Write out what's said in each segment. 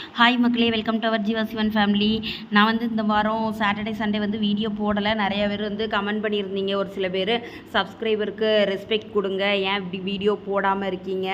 Hi மக்களே welcome to our Jeeva Sivan family நான் வந்து இந்த வாரம் சாட்டர்டே சண்டே வந்து வீடியோ போடலை. நிறைய பேர் வந்து கமெண்ட் பண்ணியிருந்தீங்க. ஒரு சில பேர் சப்ஸ்கிரைபருக்கு ரெஸ்பெக்ட் கொடுங்க. ஏன் இப்படி வீடியோ போடாமல் இருக்கீங்க?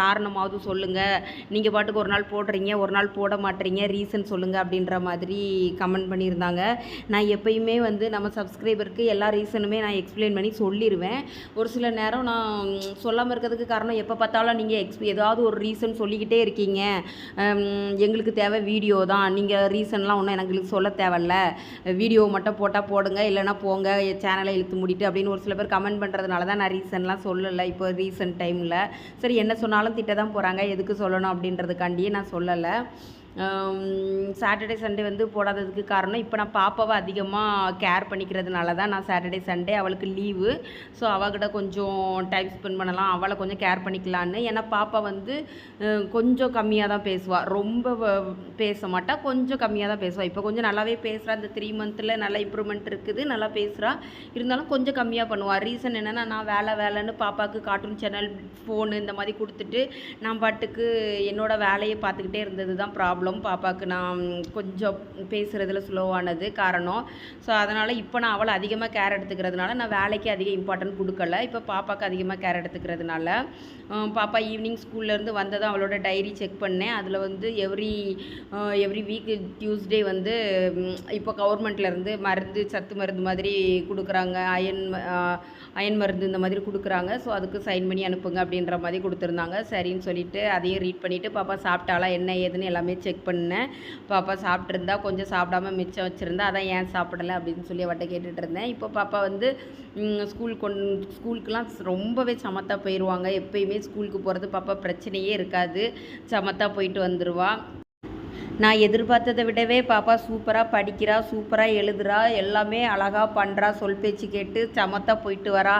காரணமாவது சொல்லுங்கள் நீங்கள் பாட்டுக்கு ஒரு நாள் போடுறீங்க ஒரு நாள் போட மாட்டீங்க ரீசன் சொல்லுங்கள் அப்படின்ற மாதிரி கமெண்ட் பண்ணியிருந்தாங்க. நான் எப்பயுமே வந்து நம்ம சப்ஸ்கிரைபருக்கு எல்லா ரீசனுமே நான் எக்ஸ்பிளைன் பண்ணி சொல்லிடுவேன் ஒரு சில நேரம் நான் சொல்லாமல் இருக்கிறதுக்கு காரணம் எப்போ பார்த்தாலும் நீங்கள் எக்ஸ் ஏதாவது ஒரு ரீசன் சொல்லிக்கிட்டே இருக்கீங்க. எங்களுக்கு தேவை வீடியோ தான். நீங்கள் ரீசன்லாம் ஒன்றும் எங்களுக்கு சொல்ல தேவையில்ல. வீடியோ மட்டும் போட்டால் போடுங்க இல்லைன்னா போங்க சேனலை இழுத்து முடிட்டு அப்படின்னு ஒரு சில பேர் கமெண்ட் பண்ணுறதுனால தான் நான் ரீசன்லாம் சொல்லலை இப்போ ரீசன்ட் டைமில் சரி என்ன சொன்னாலும் திட்ட தான் போகிறாங்க எதுக்கு சொல்லணும் அப்படின்றதுக்காண்டியே நான் சொல்லலை. சாட்டர்டே சண்டே வந்து போடாததுக்கு காரணம் இப்போ நான் பாப்பாவை அதிகமாக கேர் பண்ணிக்கிறதுனால தான் நான் சாட்டர்டே சண்டே அவளுக்கு லீவு ஸோ அவகிட்ட கொஞ்சம் டைம் ஸ்பெண்ட் பண்ணலாம் அவளை கொஞ்சம் கேர் பண்ணிக்கலான்னு. ஏன்னா பாப்பா வந்து கொஞ்சம் கம்மியாக தான் பேசுவாள் ரொம்ப பேச மாட்டா கொஞ்சம் கம்மியாக தான் பேசுவாள் இப்போ கொஞ்சம் நல்லாவே பேசுகிறா இந்த த்ரீ மந்த்தில் நல்லா இம்ப்ரூவ்மெண்ட் இருக்குது நல்லா பேசுகிறா இருந்தாலும் கொஞ்சம் கம்மியாக பண்ணுவாள் ரீசன் என்னென்னா நான் வேலை வேலைன்னு பாப்பாவுக்கு கார்ட்டூன் சேனல் ஃபோனு இந்த மாதிரி கொடுத்துட்டு நான் பாட்டுக்கு என்னோடய வேலையை பார்த்துக்கிட்டே இருந்தது தான் ப்ராப்ளம் பாப்பாவுக்கு நான் கொஞ்சம் பேசுகிறதுல ஸ்லோவானது காரணம். ஸோ அதனால் இப்போ நான் அவளை அதிகமாக கேர் எடுத்துக்கிறதுனால நான் வேலைக்கு அதிக இம்பார்ட்டன்ட் கொடுக்கல. இப்போ பாப்பாவுக்கு அதிகமாக கேர் எடுத்துக்கிறதுனால பாப்பா ஈவினிங் ஸ்கூல்லேருந்து வந்ததும் அவளோட டைரி செக் பண்ணேன். அதில் வந்து எவ்ரி எவ்ரி வீக் டியூஸ்டே வந்து இப்போ கவர்மெண்ட்லேருந்து மருந்து சத்து மருந்து மாதிரி கொடுக்குறாங்க. அயன் அயன் மருந்து இந்த மாதிரி கொடுக்குறாங்க. ஸோ அதுக்கு சைன் பண்ணி அனுப்புங்க அப்படின்ற மாதிரி கொடுத்துருந்தாங்க. சரின்னு சொல்லிட்டு அதையும் ரீட் பண்ணிவிட்டு பாப்பா சாப்பிட்டாளா என்ன ஏதுன்னு எல்லாமே செக் செக் பண்ணேன் பாப்பா சாப்பிட்ருந்தா கொஞ்சம் சாப்பிடாம மிச்சம் வச்சுருந்தா அதான் ஏன் சாப்பிடலை அப்படின்னு சொல்லி அவட்ட கேட்டுட்டு இருந்தேன். இப்போ பாப்பா வந்து ஸ்கூல் கொண் ஸ்கூலுக்குலாம் ரொம்பவே சமத்தாக போயிடுவாங்க எப்பயுமே ஸ்கூலுக்கு போகிறது பாப்பா பிரச்சனையே இருக்காது. சமத்தாக போயிட்டு வந்துடுவா நான் எதிர்பார்த்ததை விடவே பாப்பா சூப்பராக படிக்கிறா சூப்பராக எழுதுறா எல்லாமே அழகாக பண்ணுறா சொல் பேச்சு கேட்டு சமத்தாக போயிட்டு வரா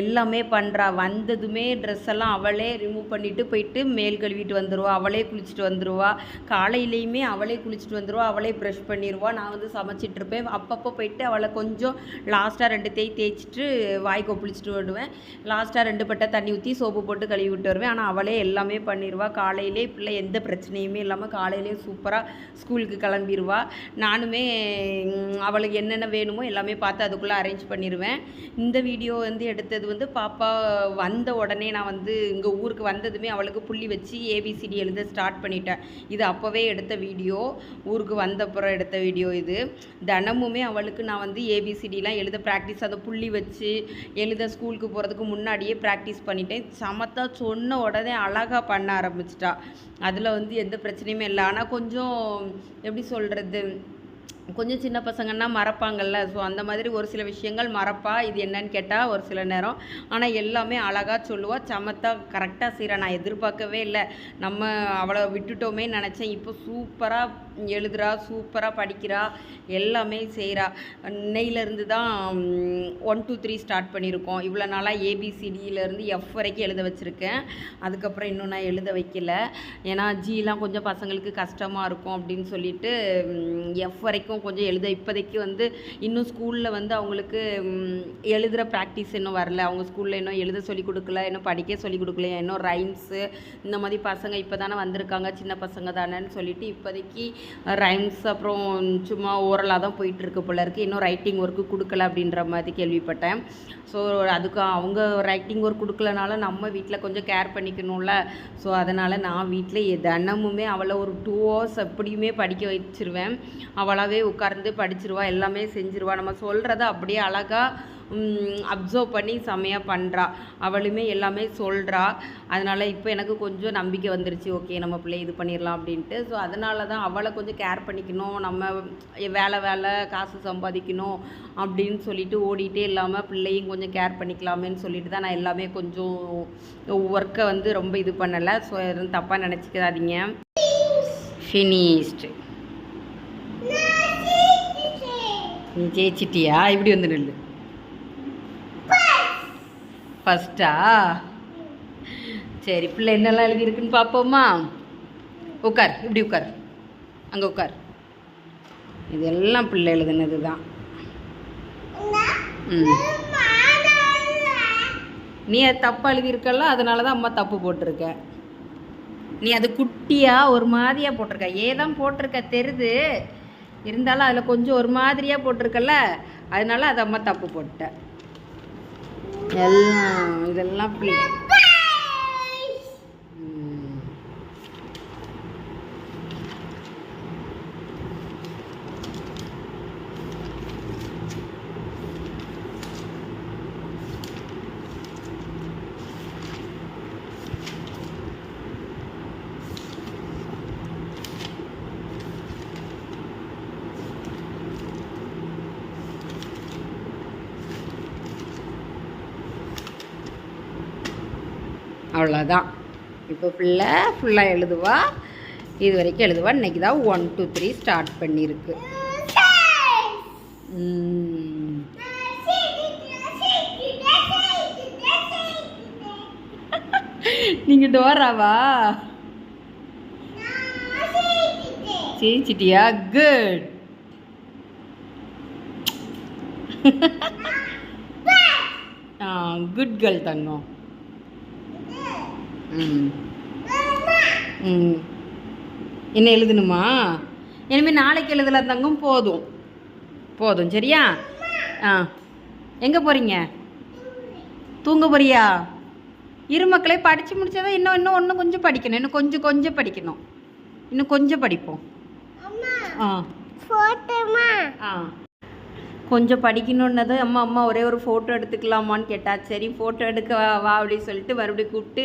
எல்லாமே பண்ணுறா வந்ததுமே ட்ரெஸ் எல்லாம் அவளே ரிமூவ் பண்ணிவிட்டு போயிட்டு மேல் கழுவிட்டு வந்துடுவா அவளே குளிச்சுட்டு வந்துடுவா காலையிலையுமே அவளே குளிச்சுட்டு வந்துடுவா அவளே ப்ரெஷ் பண்ணிடுவா நான் வந்து சமைச்சிட்டு இருப்பேன். அப்பப்போ போயிட்டு அவளை கொஞ்சம் லாஸ்ட்டாக ரெண்டு தேய் தேய்ச்சிட்டு வாய் கொப்பளிச்சுட்டு விடுவேன் லாஸ்ட்டாக ரெண்டு பட்டை தண்ணி ஊற்றி சோப்பு போட்டு கழுவி விட்டு வருவேன். ஆனால் அவளே எல்லாமே பண்ணிடுவா காலையிலே பிள்ளை எந்த பிரச்சனையுமே இல்லாமல் காலையிலே சூப்பராக ஸ்கூலுக்கு கிளம்பிடுவா நானுமே அவளுக்கு என்னென்ன வேணுமோ எல்லாமே பார்த்து அதுக்குள்ளே அரேஞ்ச் பண்ணிடுவேன் இந்த வீடியோ வந்து எடுத்தது வந்து பாப்பா வந்த உடனே நான் வந்து இங்கே ஊருக்கு வந்ததுமே அவளுக்கு புள்ளி வச்சு ஏபிசிடி எழுத ஸ்டார்ட் பண்ணிட்டேன். இது அப்போவே எடுத்த வீடியோ. ஊருக்கு வந்தப்புறம் எடுத்த வீடியோ இது. தினமுமே அவளுக்கு நான் வந்து ஏபிசிடிலாம் எழுத ப்ராக்டிஸ் அதை புள்ளி வச்சு எழுத ஸ்கூலுக்கு போகிறதுக்கு முன்னாடியே ப்ராக்டிஸ் பண்ணிட்டேன். சமத்தா சொன்ன உடனே அழகாக பண்ண ஆரம்பிச்சிட்டா. அதில் வந்து எந்த பிரச்சனையுமே இல்லை. ஆனால் கொஞ்சம் எப்படி சொல்கிறது கொஞ்சம் சின்ன பசங்கன்னா மறப்பாங்கல்ல. ஸோ அந்த மாதிரி ஒரு சில விஷயங்கள் மறப்பா? இது என்னன்னு கேட்டால் ஒரு சில நேரம். ஆனால் எல்லாமே அழகாக சொல்லுவா. சமத்தா கரெக்டாக செய்கிறா நான் எதிர்பார்க்கவே இல்லை. நம்ம அவளை விட்டுட்டோமே நினச்சேன். இப்போ சூப்பராக எழுதுகிறா சூப்பராக படிக்கிறா எல்லாமே செய்கிறா இன்னையிலேருந்து தான் ஒன் டூ த்ரீ ஸ்டார்ட் பண்ணியிருக்கோம். இவ்வளோ நாளாக ஏபிசிடியிலேருந்து எஃப் வரைக்கும் எழுத வச்சுருக்கேன். அதுக்கப்புறம் இன்னும் நான் எழுத வைக்கல. ஏன்னா ஜிலாம் கொஞ்சம் பசங்களுக்கு கஷ்டமாக இருக்கும் அப்படின்னு சொல்லிட்டு எஃப் வரைக்கும் கொஞ்சம் எழுத இப்போதைக்கு வந்து இன்னும் ஸ்கூலில் வந்து அவங்களுக்கு எழுதுகிற ப்ராக்டிஸ் இன்னும் வரல. அவங்க ஸ்கூலில் இன்னும் எழுத சொல்லி கொடுக்கல இன்னும் படிக்க சொல்லி கொடுக்கல இன்னும் ரைம்ஸு இந்த மாதிரி பசங்க இப்போ தானே வந்திருக்காங்க சின்ன பசங்க தானேன்னு சொல்லிட்டு இப்போதைக்கு ரைம்ஸ் அப்புறம் சும்மா ஓரலாக தான் போயிட்டுருக்கு போல இருக்குது இன்னும் ரைட்டிங் ஒர்க்கு கொடுக்கல அப்படின்ற மாதிரி கேள்விப்பட்டேன். ஸோ அதுக்கு அவங்க ரைட்டிங் ஒர்க் கொடுக்கலனால நம்ம வீட்டில் கொஞ்சம் கேர் பண்ணிக்கணும்ல. ஸோ அதனால் நான் வீட்டில் தினமுமே அவளை ஒரு டூ ஹவர்ஸ் எப்படியுமே படிக்க வச்சிருவேன். அவளாவே உட்கார்ந்து படிச்சிருவா எல்லாமே செஞ்சிருவா. நம்ம சொல்கிறத அப்படியே அழகாக அப்சர்வ் பண்ணி செம்மையாக பண்ணுறா அவளுமே எல்லாமே சொல்கிறா அதனால் இப்போ எனக்கு கொஞ்சம் நம்பிக்கை வந்துருச்சு. ஓகே நம்ம பிள்ளை இது பண்ணிடலாம் அப்படின்ட்டு. ஸோ அதனால தான் அவளை கொஞ்சம் கேர் பண்ணிக்கணும். நம்ம வேலை வேலை காசு சம்பாதிக்கணும் அப்படின்னு சொல்லிட்டு ஓடிட்டே இல்லாமல் பிள்ளையும் கொஞ்சம் கேர் பண்ணிக்கலாமேன்னு சொல்லிட்டு தான் நான் எல்லாமே கொஞ்சம் ஒர்க்கை வந்து ரொம்ப இது பண்ணலை. ஸோ எதுவும் தப்பாக நினச்சிக்காதீங்க. ஃபினிஷ்டு நீ ஜெயிச்சிட்டியா? இப்படி வந்து நில்லு. ஃபஸ்ட்டா சரி பிள்ளை என்னெல்லாம் எழுதியிருக்குன்னு பார்ப்போமா? உட்கார் இப்படி உட்கார். அங்கே உட்கார். இதெல்லாம் பிள்ளை எழுதுனது தான் ம். நீ அது தப்பாக எழுதியிருக்கல அதனால தான் அம்மா தப்பு போட்டிருக்க. நீ அது குட்டியா ஒரு மாதிரியா போட்டிருக்க. ஏதான் போட்டிருக்க தெரியுது இருந்தாலும் அதில் கொஞ்சம் ஒரு மாதிரியா போட்டிருக்கல அதனால அது அம்மா தப்பு போட்டேன் எல்லாம் இதெல்லாம் அப்படி ம். அவ்வளோதான். இப்போ ஃபுல்லாக ஃபுல்லாக எழுதுவா. இது வரைக்கும் எழுதுவா. இன்னைக்கு தான் ஒன் டூ த்ரீ ஸ்டார்ட் பண்ணியிருக்கு நீங்கள் டோராவா? ஜெயிச்சிட்டியா? குட் குட் கேர்ள் தங்கம். ம். என்ன எழுதணுமா? இனிமேல் நாளைக்கு எழுதலாம் தங்கம் போதும். போதும் சரியா? ஆ. எங்கே போகிறீங்க தூங்க போறியா? இரு மக்களே படித்து முடிச்சாதான் இன்னும் இன்னும் இன்னும் கொஞ்சம் படிக்கணும். இன்னும் கொஞ்சம் கொஞ்சம் படிக்கணும். இன்னும் கொஞ்சம் படிப்போம். ஆ. ஆ. கொஞ்சம் படிக்கணுன்னது அம்மா அம்மா ஒரே ஒரு ஃபோட்டோ எடுத்துக்கலாமான்னு கேட்டா சரி ஃபோட்டோ எடுக்க வா வா அப்படின்னு சொல்லிட்டு மறுபடியும் கூப்பிட்டு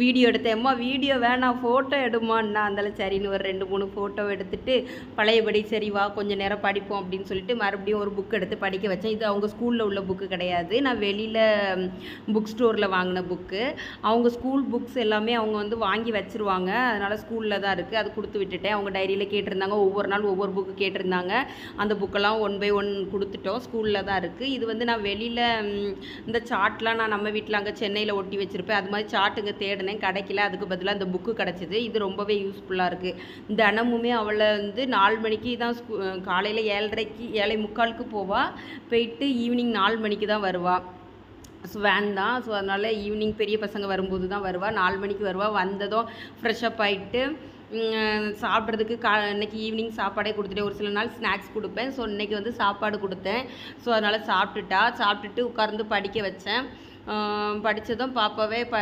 வீடியோ எடுத்தேன். அம்மா வீடியோ வேணாம் ஃபோட்டோ எடுமான்னா அந்தால சரின்னு ஒரு ரெண்டு மூணு ஃபோட்டோ எடுத்துட்டு பழையபடி சரி வா கொஞ்சம் நேரம் படிப்போம் அப்படின்னு சொல்லிட்டு மறுபடியும் ஒரு புக் எடுத்து படிக்க வச்சேன். இது அவங்க ஸ்கூலில் உள்ள புக்கு கிடையாது. நான் வெளியில் புக் ஸ்டோரில் வாங்கின புக்கு அவங்க ஸ்கூல் புக்ஸ் எல்லாமே அவங்க வந்து வாங்கி வச்சிருவாங்க. அதனால் ஸ்கூலில் தான் இருக்குது அது கொடுத்து விட்டுட்டேன். அவங்க டைரியில் கேட்டிருந்தாங்க. ஒவ்வொரு நாள் ஒவ்வொரு புக்கு கேட்டிருந்தாங்க. அந்த புக்கெல்லாம் ஒன் பை ஒன் கொடுத்துட்டோம் ஸ்கூலில் தான் இருக்குது இது வந்து நான் வெளியில் இந்த சார்ட்லாம் நான் நம்ம வீட்டில் அங்கே சென்னையில் ஒட்டி வச்சுருப்பேன். அது மாதிரி சார்ட்டுங்க தேடினேன் கிடைக்கல. அதுக்கு பதிலாக அந்த புக்கு கிடச்சிது. இது ரொம்பவே யூஸ்ஃபுல்லாக இருக்குது தினமுமே அவளை வந்து நாலு மணிக்கு தான் ஸ்கூ காலையில் ஏழரைக்கு ஏழை முக்காலுக்கு போவாள் போயிட்டு ஈவினிங் நாலு மணிக்கு தான் வருவாள் ஸோ வேன் தான். ஸோ அதனால் ஈவினிங் பெரிய பசங்க வரும்போது தான் வருவாள் நாலு மணிக்கு வருவாள் வந்ததும் ஃப்ரெஷ்ஷப் ஆகிட்டு சாப்பிட்றதுக்கு கா இன்னைக்கு ஈவினிங் சாப்பாடே கொடுத்துட்டேன். ஒரு சில நாள் ஸ்நாக்ஸ் கொடுப்பேன். ஸோ இன்றைக்கி வந்து சாப்பாடு கொடுத்தேன். ஸோ அதனால் சாப்பிட்டுட்டா சாப்பிட்டுட்டு உட்கார்ந்து படிக்க வச்சேன். படித்ததும் பாப்பாவே ப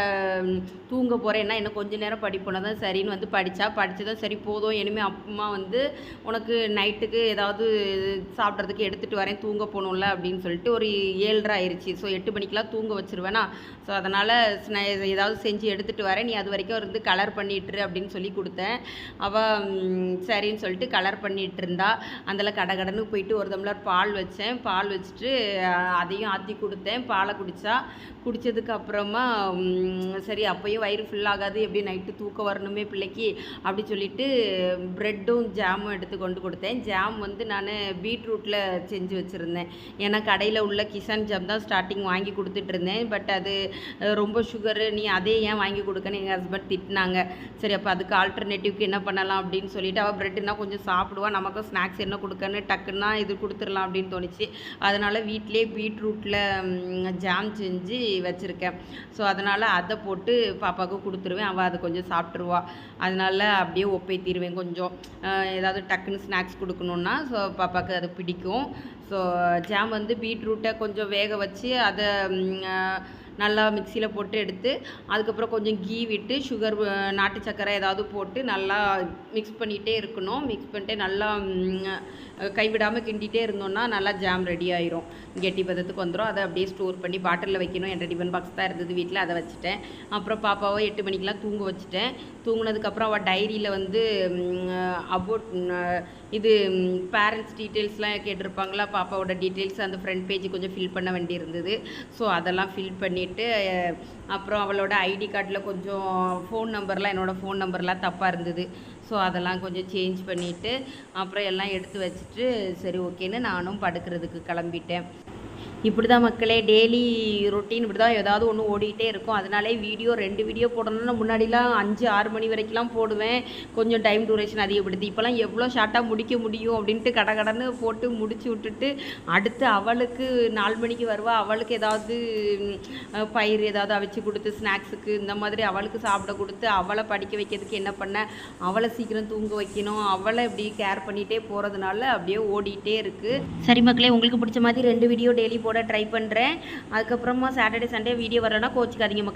தூங்க போகிறேன்னா இன்னும் கொஞ்ச நேரம் படிப்போனா தான் சரின்னு வந்து படித்தா படித்ததும் சரி போதும். இனிமேல் அம்மா வந்து உனக்கு நைட்டுக்கு ஏதாவது சாப்பிட்றதுக்கு எடுத்துகிட்டு வரேன் தூங்க போகணும்ல அப்படின்னு சொல்லிட்டு ஒரு ஏழ்ரை ஆயிடுச்சு ஸோ எட்டு மணிக்கெலாம் தூங்க வச்சுருவேனா. ஸோ அதனால் ஏதாவது செஞ்சு எடுத்துகிட்டு வரேன். நீ அது வரைக்கும் இருந்து கலர் பண்ணிட்டுரு அப்படின்னு சொல்லி கொடுத்தேன். அவள் சரின்னு சொல்லிட்டு கலர் பண்ணிகிட்டு இருந்தா. அதில் கடகடன்னு போயிட்டு ஒரு தம்ளர் பால் வச்சேன். பால் வச்சுட்டு அதையும் ஆற்றி கொடுத்தேன். பாலை குடித்தா குடித்ததுக்கு அப்புறமா சரி அப்போயும் வயிறு ஃபுல்லாகாது ஆகாது எப்படி நைட்டு தூக்கம் வரணுமே பிள்ளைக்கு அப்படி சொல்லிட்டு ப்ரெட்டும் ஜாமும் எடுத்து கொண்டு கொடுத்தேன். ஜாம் வந்து நான் பீட்ரூட்டில் செஞ்சு வச்சுருந்தேன். ஏன்னா கடையில் உள்ள கிசான் ஜாம் தான் ஸ்டார்டிங் வாங்கி கொடுத்துட்ருந்தேன் பட் அது ரொம்ப சுகரு நீ அதே ஏன் வாங்கி கொடுக்கன்னு எங்கள் ஹஸ்பண்ட் திட்டினாங்க. சரி அப்போ அதுக்கு ஆல்டர்னேட்டிவ்க்கு என்ன பண்ணலாம் அப்படின்னு சொல்லிட்டு அவள் ப்ரெட்டுனா கொஞ்சம் சாப்பிடுவா. நமக்கும் ஸ்நாக்ஸ் என்ன கொடுக்கன்னு டக்குன்னா இது கொடுத்துடலாம் அப்படின்னு தோணுச்சு. அதனால் வீட்டிலே பீட்ரூட்டில் ஜாம் செஞ்சு வச்சுருக்கேன். ஸோ அதனால் அதை போட்டு பாப்பாவுக்கு கொடுத்துருவேன். அவள் அதை கொஞ்சம் சாப்பிட்ருவா அதனால அப்படியே ஒப்பேத்திடுவேன் கொஞ்சம். ஏதாவது டக்குன்னு ஸ்நாக்ஸ் கொடுக்கணுன்னா ஸோ பாப்பாவுக்கு அது பிடிக்கும். ஸோ ஜாம் வந்து பீட்ரூட்டை கொஞ்சம் வேக வச்சு அதை நல்லா மிக்சியில் போட்டு எடுத்து அதுக்கப்புறம் கொஞ்சம் கீ விட்டு சுகர் நாட்டு சக்கரை ஏதாவது போட்டு நல்லா மிக்ஸ் பண்ணிகிட்டே இருக்கணும். மிக்ஸ் பண்ணிட்டு நல்லா கைவிடாமல் கிண்டிகிட்டே இருந்தோம்னா நல்லா ஜாம் ரெடி ஆயிரும். கெட்டி பதத்துக்கு வந்துடும் அதை அப்படியே ஸ்டோர் பண்ணி பாட்டிலில் வைக்கணும். என் டிஃபன் பாக்ஸ் தான் இருந்தது. வீட்டில் அதை வச்சுட்டேன். அப்புறம் பாப்பாவை எட்டு மணிக்கெலாம் தூங்க வச்சுட்டேன். தூங்கினதுக்கப்புறம் அவள் டைரியில் வந்து அபோட் இது பேரண்ட்ஸ் டீட்டெயில்ஸ்லாம் கேட்டிருப்பாங்களா? பாப்பாவோட டீட்டெயில்ஸ் அந்த ஃப்ரண்ட் பேஜ் கொஞ்சம் ஃபில் பண்ண வேண்டி இருந்தது ஸோ அதெல்லாம் ஃபில் பண்ணிவிட்டு அப்புறம் அவளோட ஐடி கார்டில் கொஞ்சம் ஃபோன் நம்பர்லாம் என்னோடய ஃபோன் நம்பர்லாம் தப்பாக இருந்தது. ஸோ அதெல்லாம் கொஞ்சம் சேஞ்ச் பண்ணிவிட்டு அப்புறம் எல்லாம் எடுத்து வச்சுட்டு சரி ஓகேன்னு நானும் படுக்கிறதுக்கு கிளம்பிட்டேன். இப்படி தான் மக்களே டெய்லி ரொட்டீன் இப்படி தான் ஏதாவது ஒன்று ஓடிக்கிட்டே இருக்கும். அதனாலே வீடியோ ரெண்டு வீடியோ போடணும்னா முன்னாடிலாம் அஞ்சு ஆறு மணி வரைக்கும்லாம் போடுவேன். கொஞ்சம் டைம் டூரேஷன் அதிகப்படுத்தி. இப்போலாம் எவ்வளோ ஷார்ட்டாக முடிக்க முடியும் அப்படின்ட்டு கடை கடன்னு போட்டு முடிச்சு விட்டுட்டு அடுத்து அவளுக்கு நாலு மணிக்கு வருவா. அவளுக்கு ஏதாவது பயிர் ஏதாவது அவிச்சு கொடுத்து ஸ்நாக்ஸுக்கு இந்த மாதிரி அவளுக்கு சாப்பிட கொடுத்து அவளை படிக்க வைக்கிறதுக்கு என்ன பண்ண? அவளை சீக்கிரம் தூங்க வைக்கணும். அவளை இப்படி கேர் பண்ணிகிட்டே போகிறதுனால அப்படியே ஓடிட்டே இருக்குது சரி மக்களே உங்களுக்கு பிடிச்ச மாதிரி ரெண்டு வீடியோ டெய்லி போட ட்ரை பண்ணுறேன் அதுக்கப்புறமா சாட்டர்டே சண்டே வீடியோ வரலன்னா கோச்சிக்காதீங்க